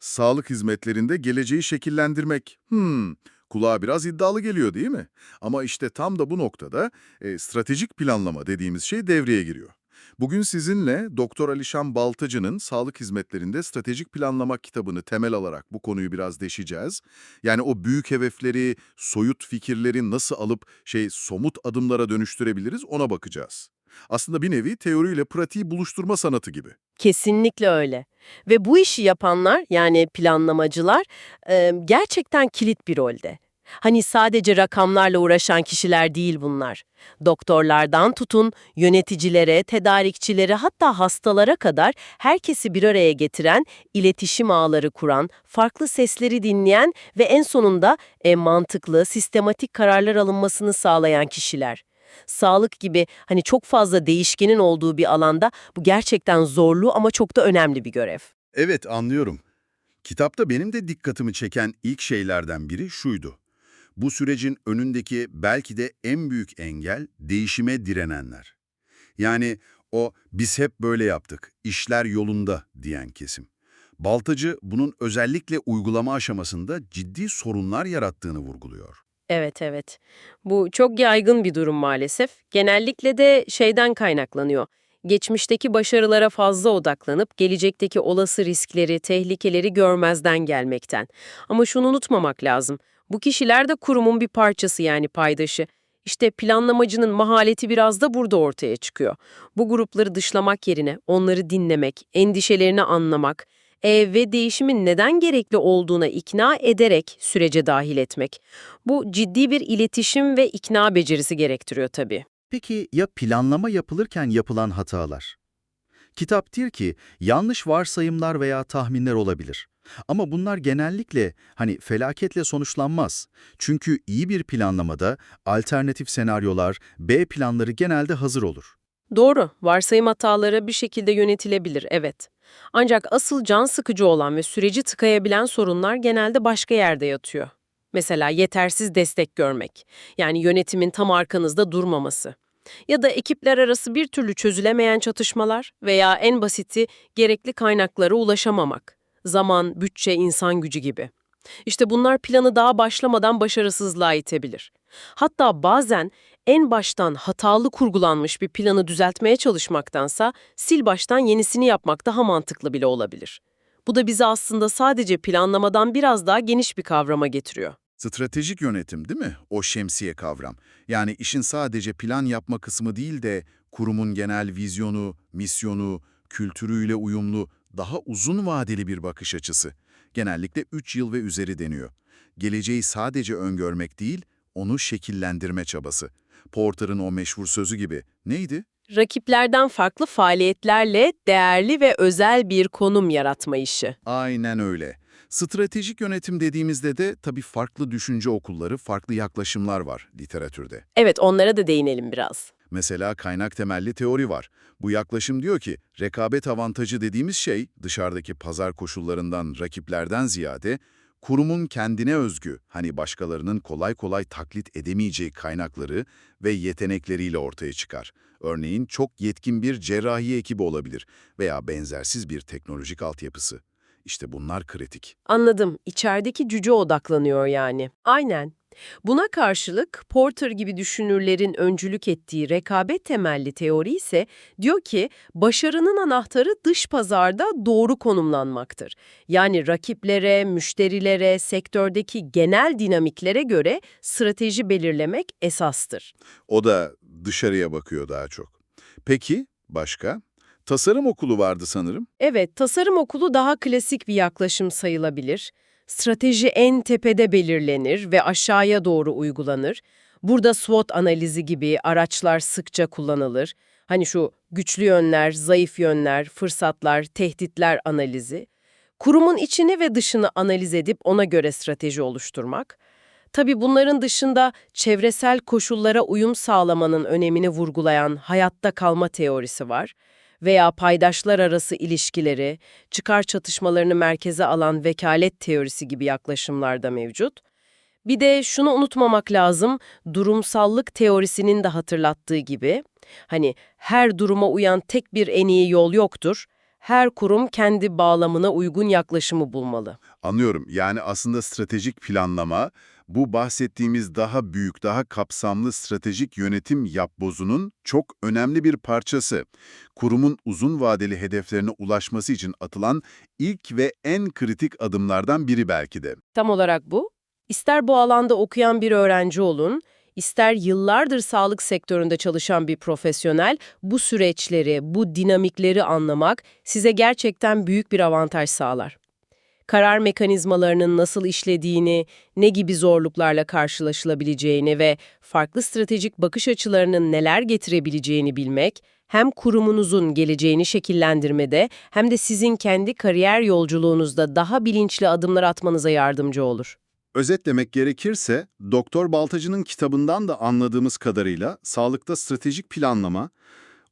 Sağlık hizmetlerinde geleceği şekillendirmek. Hmm, kulağa biraz iddialı geliyor değil mi? Ama işte tam da bu noktada e, stratejik planlama dediğimiz şey devreye giriyor. Bugün sizinle Doktor Alişan Baltacı'nın Sağlık Hizmetlerinde Stratejik Planlama kitabını temel alarak bu konuyu biraz deşeceğiz. Yani o büyük hedefleri, soyut fikirleri nasıl alıp şey somut adımlara dönüştürebiliriz ona bakacağız. Aslında bir nevi teoriyle pratiği buluşturma sanatı gibi. Kesinlikle öyle. Ve bu işi yapanlar yani planlamacılar gerçekten kilit bir rolde. Hani sadece rakamlarla uğraşan kişiler değil bunlar. Doktorlardan tutun, yöneticilere, tedarikçilere hatta hastalara kadar herkesi bir araya getiren, iletişim ağları kuran, farklı sesleri dinleyen ve en sonunda e, mantıklı, sistematik kararlar alınmasını sağlayan kişiler. Sağlık gibi hani çok fazla değişkenin olduğu bir alanda bu gerçekten zorlu ama çok da önemli bir görev. Evet anlıyorum. Kitapta benim de dikkatimi çeken ilk şeylerden biri şuydu. Bu sürecin önündeki belki de en büyük engel değişime direnenler. Yani o biz hep böyle yaptık, işler yolunda diyen kesim. Baltacı bunun özellikle uygulama aşamasında ciddi sorunlar yarattığını vurguluyor. Evet evet. Bu çok yaygın bir durum maalesef. Genellikle de şeyden kaynaklanıyor. Geçmişteki başarılara fazla odaklanıp gelecekteki olası riskleri, tehlikeleri görmezden gelmekten. Ama şunu unutmamak lazım. Bu kişiler de kurumun bir parçası yani paydaşı. İşte planlamacının mahareti biraz da burada ortaya çıkıyor. Bu grupları dışlamak yerine onları dinlemek, endişelerini anlamak e, ve değişimin neden gerekli olduğuna ikna ederek sürece dahil etmek. Bu ciddi bir iletişim ve ikna becerisi gerektiriyor tabii. Peki ya planlama yapılırken yapılan hatalar? Kitap diyor ki yanlış varsayımlar veya tahminler olabilir. Ama bunlar genellikle hani felaketle sonuçlanmaz. Çünkü iyi bir planlamada alternatif senaryolar, B planları genelde hazır olur. Doğru, varsayım hataları bir şekilde yönetilebilir, evet. Ancak asıl can sıkıcı olan ve süreci tıkayabilen sorunlar genelde başka yerde yatıyor. Mesela yetersiz destek görmek, yani yönetimin tam arkanızda durmaması. Ya da ekipler arası bir türlü çözülemeyen çatışmalar veya en basiti gerekli kaynaklara ulaşamamak. Zaman, bütçe, insan gücü gibi. İşte bunlar planı daha başlamadan başarısızlığa itebilir. Hatta bazen en baştan hatalı kurgulanmış bir planı düzeltmeye çalışmaktansa sil baştan yenisini yapmak daha mantıklı bile olabilir. Bu da bizi aslında sadece planlamadan biraz daha geniş bir kavrama getiriyor. Stratejik yönetim değil mi? O şemsiye kavram. Yani işin sadece plan yapma kısmı değil de kurumun genel vizyonu, misyonu, kültürüyle uyumlu, daha uzun vadeli bir bakış açısı. Genellikle 3 yıl ve üzeri deniyor. Geleceği sadece öngörmek değil, onu şekillendirme çabası. Porter'ın o meşhur sözü gibi. Neydi? Rakiplerden farklı faaliyetlerle değerli ve özel bir konum yaratma işi. Aynen öyle. Stratejik yönetim dediğimizde de tabii farklı düşünce okulları, farklı yaklaşımlar var literatürde. Evet, onlara da değinelim biraz. Mesela kaynak temelli teori var. Bu yaklaşım diyor ki, rekabet avantajı dediğimiz şey dışarıdaki pazar koşullarından, rakiplerden ziyade kurumun kendine özgü, hani başkalarının kolay kolay taklit edemeyeceği kaynakları ve yetenekleriyle ortaya çıkar. Örneğin çok yetkin bir cerrahi ekibi olabilir veya benzersiz bir teknolojik altyapısı. İşte bunlar kritik. Anladım. İçerideki cüce odaklanıyor yani. Aynen. Buna karşılık Porter gibi düşünürlerin öncülük ettiği rekabet temelli teori ise diyor ki başarının anahtarı dış pazarda doğru konumlanmaktır. Yani rakiplere, müşterilere, sektördeki genel dinamiklere göre strateji belirlemek esastır. O da dışarıya bakıyor daha çok. Peki, başka? Tasarım okulu vardı sanırım. Evet, tasarım okulu daha klasik bir yaklaşım sayılabilir. Strateji en tepede belirlenir ve aşağıya doğru uygulanır. Burada SWOT analizi gibi araçlar sıkça kullanılır. Hani şu güçlü yönler, zayıf yönler, fırsatlar, tehditler analizi. Kurumun içini ve dışını analiz edip ona göre strateji oluşturmak. Tabii bunların dışında çevresel koşullara uyum sağlamanın önemini vurgulayan hayatta kalma teorisi var veya paydaşlar arası ilişkileri, çıkar çatışmalarını merkeze alan vekalet teorisi gibi yaklaşımlar da mevcut. Bir de şunu unutmamak lazım, durumsallık teorisinin de hatırlattığı gibi, hani her duruma uyan tek bir en iyi yol yoktur, Her kurum kendi bağlamına uygun yaklaşımı bulmalı. Anlıyorum. Yani aslında stratejik planlama, bu bahsettiğimiz daha büyük, daha kapsamlı stratejik yönetim yapbozunun çok önemli bir parçası. Kurumun uzun vadeli hedeflerine ulaşması için atılan ilk ve en kritik adımlardan biri belki de. Tam olarak bu. İster bu alanda okuyan bir öğrenci olun, ister yıllardır sağlık sektöründe çalışan bir profesyonel, bu süreçleri, bu dinamikleri anlamak size gerçekten büyük bir avantaj sağlar. Karar mekanizmalarının nasıl işlediğini, ne gibi zorluklarla karşılaşılabileceğini ve farklı stratejik bakış açılarının neler getirebileceğini bilmek, hem kurumunuzun geleceğini şekillendirmede hem de sizin kendi kariyer yolculuğunuzda daha bilinçli adımlar atmanıza yardımcı olur. Özetlemek gerekirse, Doktor Baltacı'nın kitabından da anladığımız kadarıyla sağlıkta stratejik planlama,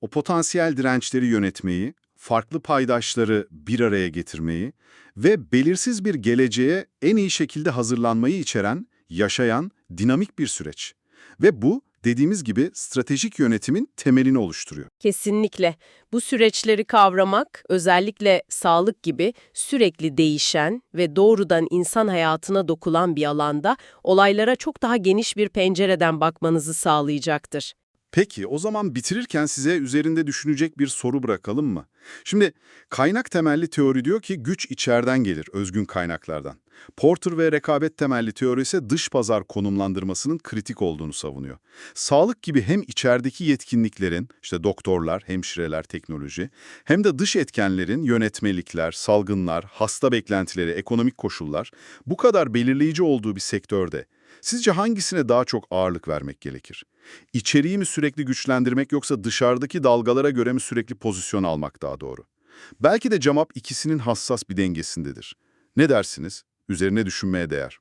o potansiyel dirençleri yönetmeyi, farklı paydaşları bir araya getirmeyi ve belirsiz bir geleceğe en iyi şekilde hazırlanmayı içeren, yaşayan, dinamik bir süreç. Ve bu, dediğimiz gibi stratejik yönetimin temelini oluşturuyor. Kesinlikle. Bu süreçleri kavramak, özellikle sağlık gibi sürekli değişen ve doğrudan insan hayatına dokulan bir alanda olaylara çok daha geniş bir pencereden bakmanızı sağlayacaktır. Peki, o zaman bitirirken size üzerinde düşünecek bir soru bırakalım mı? Şimdi, kaynak temelli teori diyor ki güç içeriden gelir, özgün kaynaklardan. Porter ve rekabet temelli teori ise dış pazar konumlandırmasının kritik olduğunu savunuyor. Sağlık gibi hem içerideki yetkinliklerin, işte doktorlar, hemşireler, teknoloji, hem de dış etkenlerin, yönetmelikler, salgınlar, hasta beklentileri, ekonomik koşullar bu kadar belirleyici olduğu bir sektörde sizce hangisine daha çok ağırlık vermek gerekir? İçeriği mi sürekli güçlendirmek yoksa dışarıdaki dalgalara göre mi sürekli pozisyon almak daha doğru? Belki de cevap ikisinin hassas bir dengesindedir. Ne dersiniz? Üzerine düşünmeye değer.